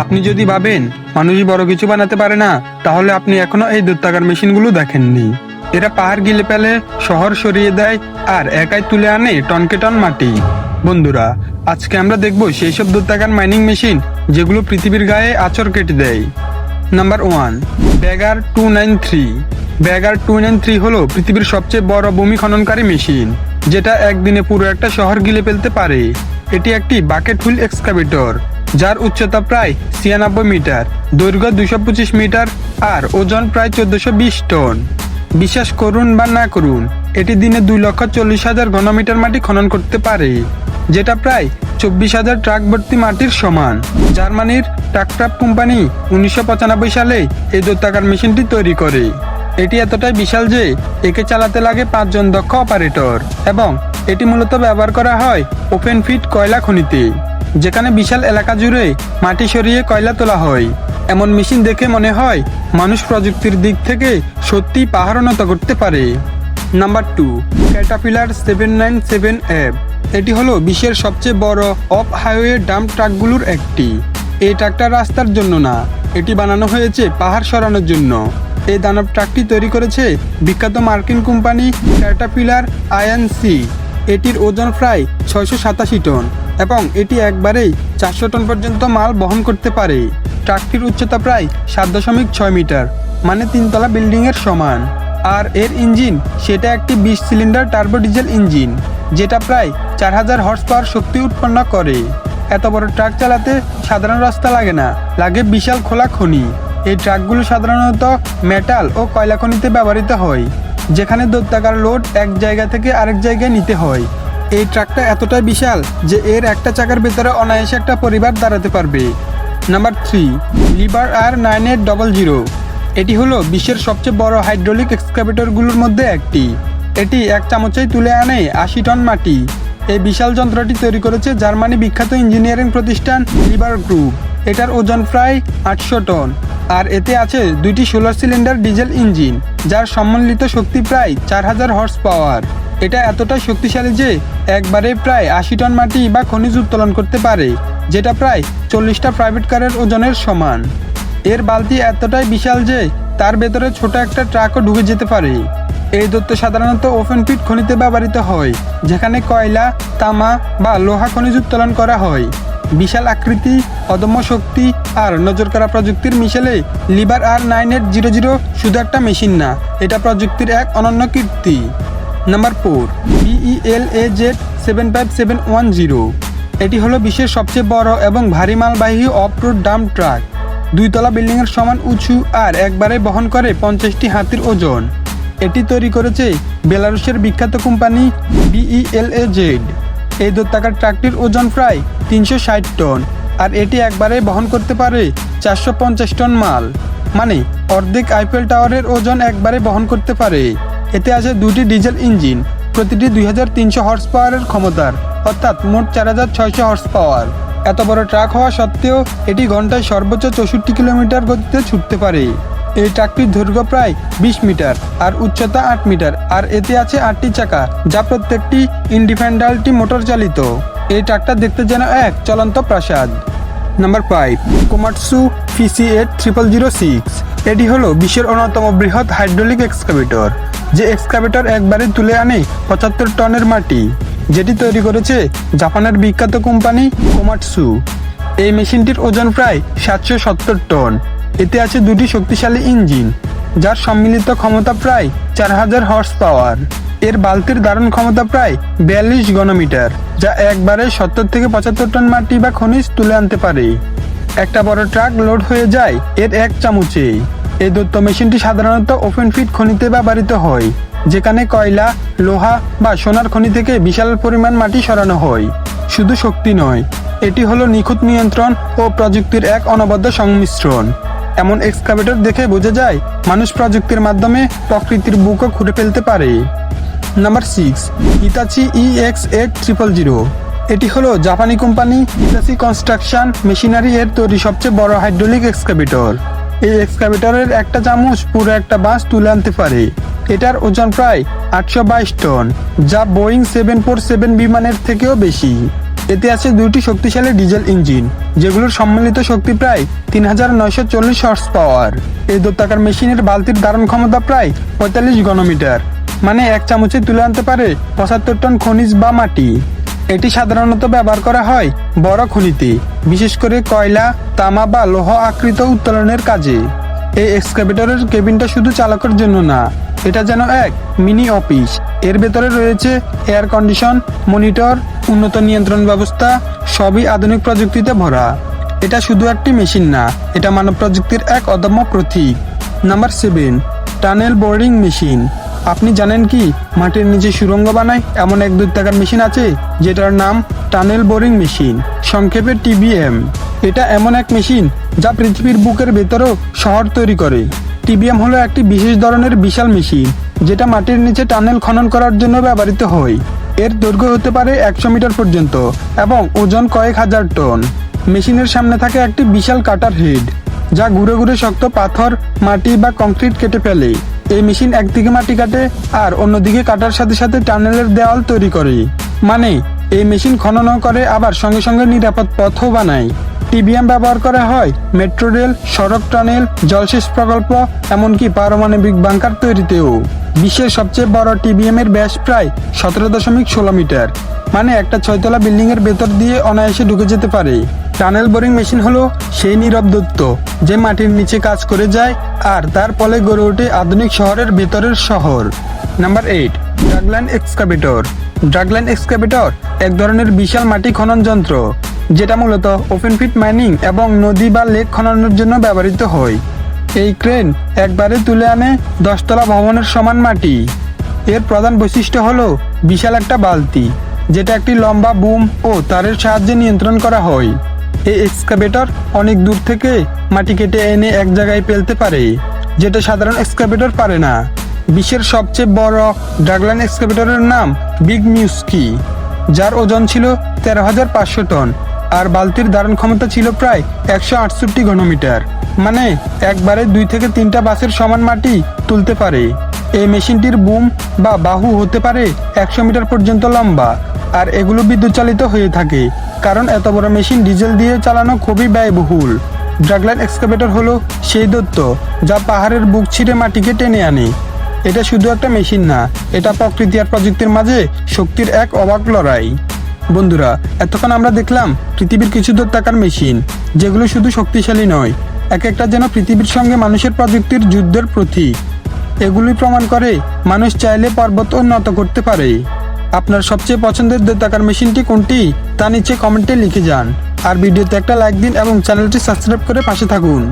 আপনি যদি ভাবেন মানুষ বড় কিছু বানাতে পারে না, তাহলে আপনি এখনও এই দৈত্যাকার মেশিনগুলো দেখেননি। এরা পাহাড় গিলে ফেলে, শহর সরিয়ে দেয় আর একাই তুলে আনে টনকে টন মাটি। বন্ধুরা, আজকে আমরা দেখব সেই সব দৈত্যাকার মাইনিং মেশিন যেগুলো পৃথিবীর গায়ে আচর কেটে দেয়। Number one Bagger two nine three. Bagger two nine three হলো পৃথিবীর সবচেয়ে বড় ভূমি খননকারী মেশিন, যেটা একদিনে পুরো একটা শহর গিলে ফেলতে পারে। এটি একটি বাকেট হুইল এক্সকাভেটর। যার উচ্চতা প্রায় ছিয়ানব্বই মিটার, দৈর্ঘ্য দুশো পঁচিশ মিটার আর ওজন প্রায় চোদ্দশো বিশ টন। বিশ্বাস করুন বা না করুন, এটি দিনে দুই লক্ষ চল্লিশ হাজার ঘনমিটার মাটি খনন করতে পারে, যেটা প্রায় চব্বিশ হাজার ট্রাক ভর্তি মাটির সমান। জার্মানির ট্রাকট্রাপ কোম্পানি উনিশশো পঁচানব্বই সালে এই দৈত্যাকার মেশিনটি তৈরি করে। এটি এতটাই বিশাল যে একে চালাতে লাগে পাঁচজন দক্ষ অপারেটর এবং এটি মূলত ব্যবহার করা হয় ওপেন ফিট কয়লা খনিতে। যেখানে বিশাল এলাকা জুড়ে মাটি সরিয়ে কয়লা তোলা হয়। এমন মেশিন দেখে মনে হয় মানুষ প্রযুক্তির দিক থেকে সত্যি পাহাড় উন্নত করতে পারে। Number two Caterpillar seven nine seven F এটি হলো বিশ্বের সবচেয়ে বড় অফ হাইওয়ে ডাম্প ট্রাকগুলোর একটি। এই ট্রাকটা রাস্তার জন্য না, এটি বানানো হয়েছে পাহাড় সরানোর জন্য। এই দানব ট্রাকটি তৈরি করেছে বিখ্যাত মার্কিন কোম্পানি ক্যাটাপিলার আইএনসি এটির ওজন প্রায় ছয়শো সাতাশি টন। এবং এটি একবারেই চারশো টন পর্যন্ত মাল বহন করতে পারে। ট্রাকটির উচ্চতা প্রায় সাত দশমিক ছয় মিটার মানে তিনতলা বিল্ডিংয়ের সমান। আর এর ইঞ্জিন, সেটা একটি বিশ সিলিন্ডার টার্বো ডিজেল ইঞ্জিন, যেটা প্রায় চার হাজার হর্স পাওয়ার শক্তি উৎপন্ন করে। এত বড় ট্রাক চালাতে সাধারণ রাস্তা লাগে না, লাগে বিশাল খোলা খনি। এই ট্রাকগুলো সাধারণত মেটাল ও কয়লা খনিতে ব্যবহৃত হয়, যেখানে দৈত্যাকার লোড এক জায়গা থেকে আরেক জায়গায় নিতে হয়। এই ট্রাকটা এতটাই বিশাল যে এর একটা চাকার ভেতরে অনায়াসে একটা পরিবার দাঁড়াতে পারবে। Number three, Liebherr R nine eight double zero এটি হলো বিশ্বের সবচেয়ে বড় হাইড্রোলিক এক্সকাভেটরগুলোর মধ্যে একটি। এটি এক চামচেই তুলে আনে আশি টন মাটি। এই বিশাল যন্ত্রটি তৈরি করেছে জার্মানি বিখ্যাত ইঞ্জিনিয়ারিং প্রতিষ্ঠান লিভার গ্রুপ। এটার ওজন প্রায় আটশো টন। আর এতে আছে দুইটি ষোলো সিলিন্ডার ডিজেল ইঞ্জিন, যার সম্মিলিত শক্তি প্রায় চার হাজার হর্স পাওয়ার এটা এতটাই শক্তিশালী যে একবারে প্রায় আশি টন মাটি বা খনিজ উত্তোলন করতে পারে, যেটা প্রায় চল্লিশটা প্রাইভেট কারের ওজনের সমান। এর বালতি এতটাই বিশাল যে তার ভেতরে ছোট একটা ট্রাকও ঢুকে যেতে পারে। এই দত্ত সাধারণত ওপেন পিট খনিতে ব্যবহৃত হয়, যেখানে কয়লা, তামা বা লোহা খনিজ উত্তোলন করা হয়। বিশাল আকৃতি, অদম্য শক্তি আর নজর করা প্রযুক্তির মিশেলে Liebherr R nine eight zero zero শুধু একটা মেশিন না, এটা প্রযুক্তির এক অনন্য কীর্তি। Number four BEL A Z seven five seven one zero এটি হলো বিশ্বের সবচেয়ে বড় এবং ভারী মালবাহী অফ রোড ডাম্প ট্রাক দুইতলা বিল্ডিংয়ের সমান উঁচু আর একবারে বহন করে পঞ্চাশটি হাতির ওজন। এটি তৈরি করেছে বেলারুশের বিখ্যাত কোম্পানি বিইএলএ জেড এই দৈত্যাকার ট্রাকটির ওজন প্রায় তিনশো ষাট টন আর এটি একবারে বহন করতে পারে চারশো পঞ্চাশ টন মাল। মানে অর্ধেক আইফেল টাওয়ারের ওজন একবারে বহন করতে পারে। এতে আছে দুটি ডিজেল ইঞ্জিন, প্রতিটি দুই হাজার তিনশো হর্স পাওয়ারের ক্ষমতার, অর্থাৎ মোট চার হাজার ছয়শো হর্স পাওয়ার এত বড় ট্রাক হওয়া সত্ত্বেও এটি ঘন্টায় সর্বোচ্চ চৌষট্টি কিলোমিটার গতিতে ছুটতে পারে। এই ট্রাকটির দৈর্ঘ্য প্রায় বিশ মিটার আর উচ্চতা আট মিটার আর এতে আছে আটটি চাকা, যা প্রত্যেকটি ইন্ডিপেন্ডালটি মোটর চালিত। এই ট্রাকটা দেখতে যেন এক চলন্ত প্রাসাদ। Number five Komatsu PC eight triple zero six এটি হলো বিশ্বের অন্যতম বৃহৎ হাইড্রোলিক এক্সকাভেটর। যে এক্সকাভেটর একবারে তুলে আনে পঁচাত্তর টনের মাটি, যেটি তৈরি করেছে জাপানের বিখ্যাত কোম্পানি কোমাটসু এই মেশিনটির ওজন প্রায় সাতশো সত্তর টন। এতে আছে দুটি শক্তিশালী ইঞ্জিন, যার সম্মিলিত ক্ষমতা প্রায় চার হাজার হর্স পাওয়ার এর বালতির দারুণ ক্ষমতা প্রায় বিয়াল্লিশ গণমিটার যা একবারে সত্তর থেকে পঁচাত্তর টন মাটি বা খনিজ তুলে আনতে পারে। একটা বড় ট্রাক লোড হয়ে যায় এর এক চামচে এই দত্ত মেশিনটি সাধারণত ওপেন ফিট খনিতে ব্যবহৃত হয়, যেখানে কয়লা, লোহা বা সোনার খনি থেকে বিশাল পরিমাণ মাটি সরানো হয়। শুধু শক্তি নয়, এটি হলো নিখুঁত নিয়ন্ত্রণ ও প্রযুক্তির এক অনবদ্য সংমিশ্রণ। এমন এক্সকাভেটর দেখে বোঝা যায়, মানুষ প্রযুক্তির মাধ্যমে প্রকৃতির বুকও খুঁড়ে ফেলতে পারে। Number six Hitachi E X eight triple zero এটি হলো জাপানি কোম্পানি ইতাচি কনস্ট্রাকশন মেশিনারি এর তৈরি সবচেয়ে বড় হাইড্রোলিক এক্সকাভেটর এই এক্সকাভেটরের একটা চামচ পুরো একটা বাস তুলে আনতে পারে। এটার ওজন প্রায় আটশো বাইশ টন, যা বোয়িং সেভেন ফোর সেভেন বিমানের থেকেও বেশি। এতে আছে দুটি শক্তিশালী ডিজেল ইঞ্জিন, যেগুলোর সম্মিলিত শক্তি প্রায় তিন হাজার নয়শো চল্লিশ হর্স পাওয়ার এই দত্তাকার মেশিনের বালতির ধারণ ক্ষমতা প্রায় পঁয়তাল্লিশ ঘনমিটার মানে এক চামচে তুলে আনতে পারে পঁচাত্তর টন খনিজ বা মাটি। এটি সাধারণত ব্যবহার করা হয় বড় খনিতে বিশেষ করে কয়লা, তামা বা লোহ আকৃত উত্তোলনের কাজে। এই এক্সকাভেটরের কেবিনটা শুধু চালকের জন্য না, এটা যেন এক মিনি অফিস। এর ভেতরে রয়েছে এয়ার কন্ডিশন, মনিটর, উন্নত নিয়ন্ত্রণ ব্যবস্থা, সবই আধুনিক প্রযুক্তিতে ভরা। এটা শুধু একটি মেশিন না, এটা মানব প্রযুক্তির এক অদম্য প্রতীক। Number seven, tunnel boring machine. আপনি জানেন কি? মাটির নিচে সুরঙ্গ বানায় এমন এক দুই টাকার মেশিন আছে, যেটার নাম টানেল বোরিং মেশিন, সংক্ষেপে টিবিএম। এটা এমন এক মেশিন যা পৃথিবীর বুকের ভেতরেও শহর তৈরি করে। টিবিএম হলো একটি বিশেষ ধরনের বিশাল মেশিন, যেটা মাটির নিচে টানেল খনন করার জন্য ব্যবহৃত হয়। এর দৈর্ঘ্য হতে পারে একশো মিটার পর্যন্ত এবং ওজন কয়েক হাজার টন। মেশিনের সামনে থাকে একটি বিশাল কাটার হেড, যা ঘুরে ঘুরে শক্ত পাথর, মাটি বা কংক্রিট কেটে ফেলে। এই মেশিন একদিকে মাটি কাটে আর অন্যদিকে কাটার সাথে সাথে টানেলের দেওয়াল তৈরি করে। মানে এই মেশিন খননও করে, আবার সঙ্গে সঙ্গে নিরাপদ পথও বানায়। টিবিএম ব্যবহার করা হয়, মেট্রো রেল, সড়ক টানেল, জলসেচ প্রকল্প, এমনকি পারমাণবিক বাংকার তৈরিতেও। বিশ্বের সবচেয়ে বড় টিবিএম এর ব্যাস প্রায় সতেরো দশমিক ষোলো মিটার। মানে একটা ছয়তলা বিল্ডিং এর ভেতর দিয়ে অনায়াসে ঢুকে যেতে পারে। টানেল বোরিং মেশিন হলো সেই নীরব দত্ত যে মাটির নিচে কাজ করে যায় আর তার ফলে গড়ে ওঠে আধুনিক শহরের ভেতরের শহর। Number eight, dragline excavator. Dragline excavator এক ধরনের বিশাল মাটি খনন যন্ত্র। যেটা মূলত ওপেন ফিট মাইনিং এবং নদী বা লেক খননের জন্য ব্যবহৃত হয়। এই ক্রেন একবারে তুলে আনে দশতলা ভবনের সমান মাটি। এর প্রধান বৈশিষ্ট্য হলো বিশাল একটা বালতি, যেটা একটি লম্বা বুম ও তারের সাহায্যে নিয়ন্ত্রণ করা হয়। এই এক্সকাভেটর অনেক দূর থেকে মাটি কেটে এনে এক জায়গায় ফেলতে পারে, যেটা সাধারণ এক্সকাভেটর পারে না। বিশ্বের সবচেয়ে বড় ড্রাগলান এক্সকাভেটরের নাম বিগ মিউস্কি যার ওজন ছিল তেরো হাজার পাঁচশো টন। আর বালতির ধারণ ক্ষমতা ছিল প্রায় একশো আটষট্টি ঘনমিটার। মানে একবারে দুই থেকে তিনটা বাসের সমান মাটি তুলতে পারে। এই মেশিনটির বুম বা বাহু হতে পারে একশো মিটার পর্যন্ত লম্বা, আর এগুলো বিদ্যুৎ চালিত হয়ে থাকে, কারণ এত বড় মেশিন ডিজেল দিয়ে চালানো খুবই ব্যয়বহুল। ড্রাগলাইন এক্সকাভেটর হলো সেই দত্ত যা পাহাড়ের বুক ছিঁড়ে মাটিকে টেনে আনে। এটা শুধু একটা মেশিন না, এটা প্রকৃতি আর প্রযুক্তির মাঝে শক্তির এক অবাক লড়াই। বন্ধুরা, এতক্ষণ আমরা দেখলাম পৃথিবীর কিছু দূর দত্তাকার মেশিন যেগুলো শুধু শক্তিশালী নয়, এক একটা যেন পৃথিবীর সঙ্গে মানুষের প্রযুক্তির যুদ্ধের প্রতীক। এগুলি প্রমাণ করে মানুষ চাইলে পর্বত উন্নত করতে পারে। আপনার সবচেয়ে পছন্দের দত্তাকার মেশিনটি কোনটি, তা নিচে কমেন্টে লিখে যান। আর ভিডিওতে একটা লাইক দিন এবং চ্যানেলটি সাবস্ক্রাইব করে পাশে থাকুন।